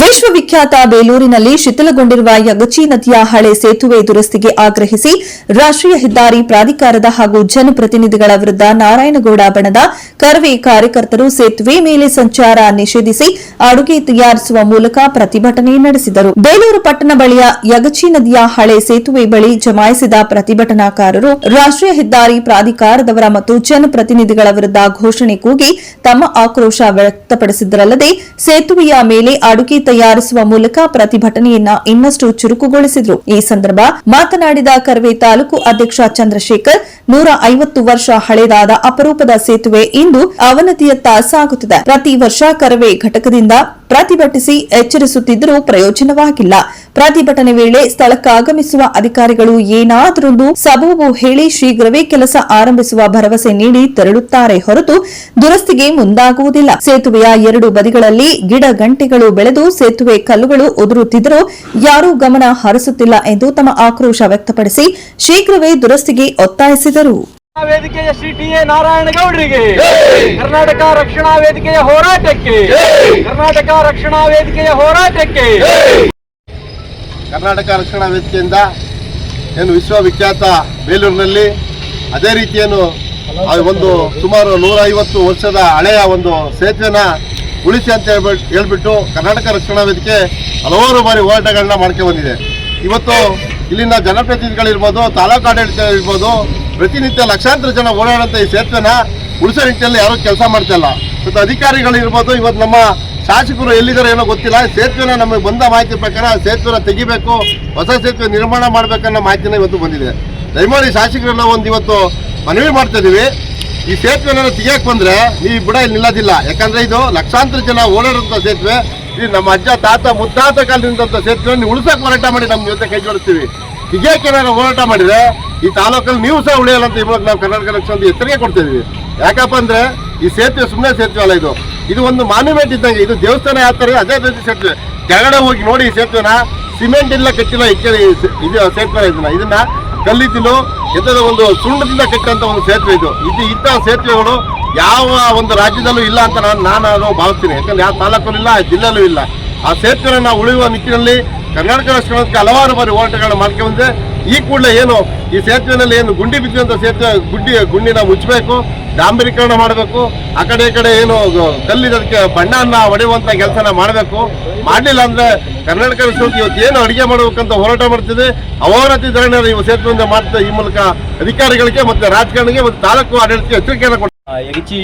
ವಿಶ್ವವಿಖ್ಯಾತ ಬೇಲೂರಿನಲ್ಲಿ ಶಿಥಿಲಗೊಂಡಿರುವ ಯಗಚಿ ನದಿಯ ಹಳೆ ಸೇತುವೆ ದುರಸ್ತಿಗೆ ಆಗ್ರಹಿಸಿ ರಾಷ್ಟ್ರೀಯ ಹೆದ್ದಾರಿ ಪ್ರಾಧಿಕಾರದ ಹಾಗೂ ಜನಪ್ರತಿನಿಧಿಗಳ ವಿರುದ್ಧ ನಾರಾಯಣಗೌಡ ಬಣದ ಕರ್ವೆ ಕಾರ್ಯಕರ್ತರು ಸೇತುವೆ ಮೇಲೆ ಸಂಚಾರ ನಿಷೇಧಿಸಿ ಅಡುಗೆ ತಯಾರಿಸುವ ಮೂಲಕ ಪ್ರತಿಭಟನೆ ನಡೆಸಿದರು. ಬೇಲೂರು ಪಟ್ಟಣ ಬಳಿಯ ಯಗಚಿ ನದಿಯ ಹಳೆ ಸೇತುವೆ ಬಳಿ ಜಮಾಯಿಸಿದ ಪ್ರತಿಭಟನಾಕಾರರು ರಾಷ್ಟ್ರೀಯ ಹೆದ್ದಾರಿ ಪ್ರಾಧಿಕಾರದವರ ಮತ್ತು ಜನಪ್ರತಿನಿಧಿಗಳ ವಿರುದ್ಧ ಘೋಷಣೆ ಕೂಗಿ ತಮ್ಮ ಆಕ್ರೋಶ ವ್ಯಕ್ತಪಡಿಸಿದರಲ್ಲದೆ ಸೇತುವೆಯ ಮೇಲೆ ಅಡುಗೆ ತಯಾರಿಸುವ ಮೂಲಕ ಪ್ರತಿಭಟನೆಯನ್ನ ಇನ್ನಷ್ಟು ಚುರುಕುಗೊಳಿಸಿದರು. ಈ ಸಂದರ್ಭ ಮಾತನಾಡಿದ ಕರವೇ ತಾಲೂಕು ಅಧ್ಯಕ್ಷ ಚಂದ್ರಶೇಖರ್, ನೂರ ಐವತ್ತು ವರ್ಷ ಹಳೆದಾದ ಅಪರೂಪದ ಸೇತುವೆ ಇಂದು ಅವನತಿಯತ್ತ ಸಾಗುತ್ತಿದೆ. ಪ್ರತಿ ವರ್ಷ ಕರವೇ ಘಟಕದಿಂದ ಪ್ರತಿಭಟಿಸಿ ಎಚ್ಚರಿಸುತ್ತಿದ್ದರೂ ಪ್ರಯೋಜನವಾಗಿಲ್ಲ. ಪ್ರತಿಭಟನೆ ವೇಳೆ ಸ್ಥಳಕ್ಕಾಗಮಿಸುವ ಅಧಿಕಾರಿಗಳು ಏನಾದರೊಂದು ಸಬೂಬು ಹೇಳಿ ಶೀಘ್ರವೇ ಕೆಲಸ ಆರಂಭಿಸುವ ಭರವಸೆ ನೀಡಿ ತೆರಳುತ್ತಾರೆ ಹೊರತು ದುರಸ್ತಿಗೆ ಮುಂದಾಗುವುದಿಲ್ಲ. ಸೇತುವೆಯ ಎರಡು ಬದಿಗಳಲ್ಲಿ ಗಿಡ ಗಂಟೆಗಳು ಬೆಳೆದು ಸೇತುವೆ ಕಲ್ಲುಗಳು ಉದುರುತ್ತಿದ್ದರೂ ಯಾರೂ ಗಮನ ಹರಿಸುತ್ತಿಲ್ಲ ಎಂದು ತಮ್ಮ ಆಕ್ರೋಶ ವ್ಯಕ್ತಪಡಿಸಿ ಶೀಘ್ರವೇ ದುರಸ್ತಿಗೆ ಒತ್ತಾಯಿಸಿದರು. ವೇದಿಕೆಯ ಶ್ರೀ ಟಿ ಎ ನಾರಾಯಣಗೌಡರಿಗೆ ಕರ್ನಾಟಕ ರಕ್ಷಣಾ ವೇದಿಕೆಯ ಹೋರಾಟಕ್ಕೆ. ಕರ್ನಾಟಕ ರಕ್ಷಣಾ ವೇದಿಕೆಯ ಹೋರಾಟಕ್ಕೆ. ಕರ್ನಾಟಕ ರಕ್ಷಣಾ ವೇದಿಕೆಯಿಂದ ಏನು ವಿಶ್ವವಿಖ್ಯಾತ ಬೇಲೂರಿನಲ್ಲಿ ಅದೇ ರೀತಿಯನ್ನು ಆ ಒಂದು ಸುಮಾರು ನೂರ ಐವತ್ತು ವರ್ಷದ ಹಳೆಯ ಒಂದು ಸೇತುವೆನ ಉಳಿಸಿ ಅಂತ ಹೇಳ್ಬಿಟ್ಟು ಹೇಳ್ಬಿಟ್ಟು ಕರ್ನಾಟಕ ರಕ್ಷಣಾ ವೇದಿಕೆ ಹಲವಾರು ಬಾರಿ ಹೋರಾಟಗಳನ್ನ ಮಾಡ್ಕೊಂಡು ಬಂದಿದೆ. ಇವತ್ತು ಇಲ್ಲಿನ ಜನಪ್ರತಿನಿಧಿಗಳಿರ್ಬೋದು, ತಾಲೂಕು ಆಡಳಿತ ಇರ್ಬೋದು, ಪ್ರತಿನಿತ್ಯ ಲಕ್ಷಾಂತರ ಜನ ಓಡಾಡುವಂಥ ಈ ಸೇತುವೆನ ಉಳಿಸೋ ನಿಟ್ಟಿನಲ್ಲಿ ಯಾರೂ ಕೆಲಸ ಮಾಡ್ತಾ ಇಲ್ಲ. ಇವತ್ತು ಅಧಿಕಾರಿಗಳಿರ್ಬೋದು, ಇವತ್ತು ನಮ್ಮ ಶಾಸಕರು ಎಲ್ಲಿದ್ದಾರೆ ಏನೋ ಗೊತ್ತಿಲ್ಲ ಸೇತುವೆನ ನಮಗೆ ಬಂದ ಮಾಹಿತಿ ಪ್ರಕಾರ ಸೇತುವೆನ ತೆಗಿಬೇಕು, ಹೊಸ ಸೇತುವೆ ನಿರ್ಮಾಣ ಮಾಡಬೇಕನ್ನೋ ಮಾಹಿತಿನ ಇವತ್ತು ಬಂದಿದೆ. ದಯಮಾಡಿ ಶಾಸಕರೆಲ್ಲ ಒಂದು ಇವತ್ತು ಮನವಿ ಮಾಡ್ತಾ ಈ ಸೇತುವೆನ ತೆಗಿಯಕ್ ಬಂದ್ರೆ ನೀವು ಬುಡ ಇಲ್ಲಿ ನಿಲ್ಲೋದಿಲ್ಲ. ಯಾಕಂದ್ರೆ ಇದು ಲಕ್ಷಾಂತರ ಜನ ಓಡಾಡುವಂಥ ಸೇತುವೆ. ಇದು ನಮ್ಮ ಅಜ್ಜ ತಾತ ಮುದ್ದಾತ ಕಾಲದಿಂದ ಸೇತುವೆ ನೀವು ಉಳಿಸಕ್ ಹೋರಾಟ ಮಾಡಿ ನಮ್ಮ ಜೊತೆ ಕೈ ಜೋಡಿಸ್ತೀವಿ. ತೆಗಿಯಕ್ಕೆ ಏನಾದ್ರು ಹೋರಾಟ ಮಾಡಿದ್ರೆ ಈ ತಾಲೂಕಲ್ಲಿ ನೀವು ಸಹ ಉಳಿಯಲ್ಲ ಅಂತ ಇವಾಗ ನಾವು ಕರ್ನಾಟಕ ಒಂದು ಎಚ್ಚರಿಕೆ ಕೊಡ್ತಿದ್ವಿ ಯಾಕಪ್ಪ ಅಂದ್ರೆ ಈ ಸೇತುವೆ ಸುಮ್ಮನೆ ಸೇತುವೆ ಅಲ್ಲ ಇದು. ಇದು ಒಂದು ಮಾನ್ಯುಮೆಂಟ್ ಇದ್ದಂಗೆ. ಇದು ದೇವಸ್ಥಾನ ಇದೆ, ಅದೇ ರೀತಿ ಸೇತುವೆ. ಕೆಳಗಡೆ ಹೋಗಿ ನೋಡಿ ಈ ಸೇತುವೆನ. ಸಿಮೆಂಟ್ ಇಲ್ಲ ಕಟ್ಟಿಲ್ಲ ಇದು ಸೇತುವೆ ಇದನ್ನ. ಇದನ್ನ ಕಲ್ಲಿದ್ದಲು ಇದರ ಒಂದು ಸುಣ್ಣದಿಂದ ಕಟ್ಟಂತ ಒಂದು ಸೇತುವೆ ಇದು. ಇದು ಇಂಥ ಸೇತುವೆಗಳು ಯಾವ ಒಂದು ರಾಜ್ಯದಲ್ಲೂ ಇಲ್ಲ ಅಂತ ನಾನು ನಾನು ಭಾವಿಸ್ತೀನಿ. ಯಾಕಂದ್ರೆ ಯಾವ ತಾಲೂಕಲ್ಲೂ ಇಲ್ಲ ಜಿಲ್ಲೆಯಲ್ಲೂ ಇಲ್ಲ. ಆ ಸೇತುವೆನ ಉಳಿಯುವ ನಿಟ್ಟಿನಲ್ಲಿ ಕರ್ನಾಟಕ ರಾಷ್ಟ್ರಕ್ಕೆ ಹಲವಾರು ಬಾರಿ ಹೋರಾಟಗಳನ್ನ ಮಾಡ್ಕೊಂಡ್ರೆ ಈ ಕೂಡಲೇ ಏನು, ಈ ಸೇತುವೆನಲ್ಲಿ ಏನು ಗುಂಡಿ ಬಿದ್ದಂಥ ಸೇತುವೆ ಗುಂಡಿ ಗುಂಡಿನ ಮುಚ್ಚಬೇಕು, ಡಾಂಬರೀಕರಣ ಮಾಡಬೇಕು, ಆ ಕಡೆ ಈ ಕಡೆ ಏನು ಕಲ್ಲಿದ್ದಕ್ಕೆ ಬಣ್ಣನ ಹೊಡೆಯುವಂಥ ಕೆಲಸನ ಮಾಡಬೇಕು. ಮಾಡಲಿಲ್ಲ ಅಂದ್ರೆ ಕರ್ನಾಟಕ ವಿಶ್ವಕ್ಕೆ ಇವತ್ತು ಏನು ಅಡುಗೆ ಮಾಡಬೇಕಂತ ಹೋರಾಟ ಮಾಡ್ತಿದೆ, ಅವಾರತಿ ಧರಣಿ ಈ ಸೇತುವೆಯಿಂದ ಮಾಡ್ತಾ ಈ ಮೂಲಕ ಅಧಿಕಾರಿಗಳಿಗೆ ಮತ್ತೆ ರಾಜಕಾರಣಿಗೆ ಮತ್ತು ತಾಲೂಕು ಆಡಳಿತಕ್ಕೆ ಎಚ್ಚರಿಕೆಯನ್ನು ಯಗಚಿ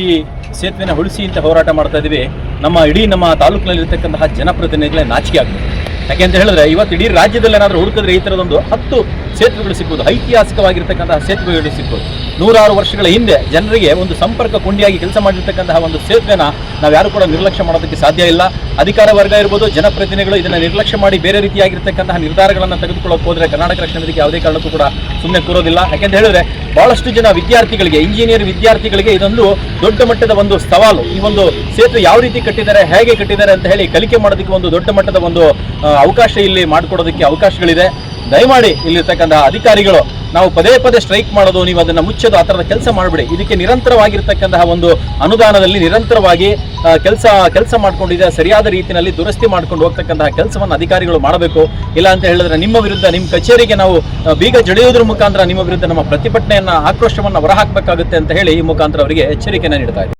ಸೇತುವೆನ ಉಳಿಸಿ ಅಂತ ಹೋರಾಟ ಮಾಡ್ತಾ ಇದೀವಿ. ನಮ್ಮ ಇಡೀ ನಮ್ಮ ತಾಲೂಕಿನಲ್ಲಿರ್ತಕ್ಕಂತಹ ಜನಪ್ರತಿನಿಧಿಗಳೇ ನಾಚಿಕೆ ಆಗ್ತದೆ ಯಾಕೆ ಅಂತ ಹೇಳಿದ್ರೆ ಇವತ್ತು ಇಡೀ ರಾಜ್ಯದಲ್ಲಿ ಏನಾದರೂ ಹುಡುಕಿದ್ರೆ ಈ ಥರದೊಂದು ಹತ್ತು ಸೇತುವೆಗಳು ಸಿಗ್ಬೋದು, ಐತಿಹಾಸಿಕವಾಗಿರ್ತಕ್ಕಂತಹ ಸೇತುವೆಗಳು ಸಿಗ್ಬೋದು. ನೂರಾರು ವರ್ಷಗಳ ಹಿಂದೆ ಜನರಿಗೆ ಒಂದು ಸಂಪರ್ಕ ಕೊಂಡಿಯಾಗಿ ಕೆಲಸ ಮಾಡಿರ್ತಕ್ಕಂತಹ ಒಂದು ಸೇತುವೆನ ನಾವು ಯಾರು ಕೂಡ ನಿರ್ಲಕ್ಷ್ಯ ಮಾಡೋದಕ್ಕೆ ಸಾಧ್ಯ ಇಲ್ಲ. ಅಧಿಕಾರ ವರ್ಗ ಇರ್ಬೋದು, ಜನಪ್ರತಿನಿಧಿಗಳು ಇದನ್ನು ನಿರ್ಲಕ್ಷ್ಯ ಮಾಡಿ ಬೇರೆ ರೀತಿಯಾಗಿರ್ತಕ್ಕಂತಹ ನಿರ್ಧಾರಗಳನ್ನು ತೆಗೆದುಕೊಳ್ಳೋಕೆ ಹೋದರೆ ಕರ್ನಾಟಕ ರಕ್ಷಣಾ ವೇದಿಕೆ ಯಾವುದೇ ಕಾರಣಕ್ಕೂ ಕೂಡ ಸುಮ್ಮನೆ ಕೂರೋದಿಲ್ಲ. ಯಾಕೆಂತ ಹೇಳಿದ್ರೆ ಬಹಳಷ್ಟು ಜನ ವಿದ್ಯಾರ್ಥಿಗಳಿಗೆ ಇಂಜಿನಿಯರ್ ವಿದ್ಯಾರ್ಥಿಗಳಿಗೆ ಇದೊಂದು ದೊಡ್ಡ ಮಟ್ಟದ ಒಂದು ಸವಾಲು. ಈ ಒಂದು ಸೇತುವೆ ಯಾವ ರೀತಿ ಕಟ್ಟಿದ್ದಾರೆ, ಹೇಗೆ ಕಟ್ಟಿದ್ದಾರೆ ಅಂತ ಹೇಳಿ ಕಲಿಕೆ ಮಾಡೋದಕ್ಕೆ ಒಂದು ದೊಡ್ಡ ಮಟ್ಟದ ಒಂದು ಅವಕಾಶ ಇಲ್ಲಿ ಮಾಡಿಕೊಡೋದಕ್ಕೆ ಅವಕಾಶಗಳಿದೆ. ದಯಮಾಡಿ ಇಲ್ಲಿರ್ತಕ್ಕಂಥ ಅಧಿಕಾರಿಗಳು, ನಾವು ಪದೇ ಪದೇ ಸ್ಟ್ರೈಕ್ ಮಾಡೋದು, ನೀವು ಅದನ್ನು ಮುಚ್ಚೋದು, ಆ ಥರದ ಕೆಲಸ ಮಾಡಬೇಡಿ. ಇದಕ್ಕೆ ನಿರಂತರವಾಗಿರ್ತಕ್ಕಂತಹ ಒಂದು ಅನುದಾನದಲ್ಲಿ ನಿರಂತರವಾಗಿ ಕೆಲಸ ಕೆಲಸ ಮಾಡಿಕೊಂಡಿದೆ, ಸರಿಯಾದ ರೀತಿಯಲ್ಲಿ ದುರಸ್ತಿ ಮಾಡ್ಕೊಂಡು ಹೋಗ್ತಕ್ಕಂತಹ ಕೆಲಸವನ್ನು ಅಧಿಕಾರಿಗಳು ಮಾಡಬೇಕು. ಇಲ್ಲ ಅಂತ ಹೇಳಿದ್ರೆ ನಿಮ್ಮ ವಿರುದ್ಧ, ನಿಮ್ಮ ಕಚೇರಿಗೆ ನಾವು ಬೀಗ ಜಡಿಯೋದ್ರ ಮುಖಾಂತರ ನಿಮ್ಮ ವಿರುದ್ಧ ನಮ್ಮ ಪ್ರತಿಭಟನೆಯನ್ನು, ಆಕ್ರೋಶವನ್ನು ಹೊರಹಾಕಬೇಕಾಗುತ್ತೆ ಅಂತ ಹೇಳಿ ಈ ಮುಖಾಂತರ ಅವರಿಗೆ ಎಚ್ಚರಿಕೆಯನ್ನು ನೀಡ್ತಾ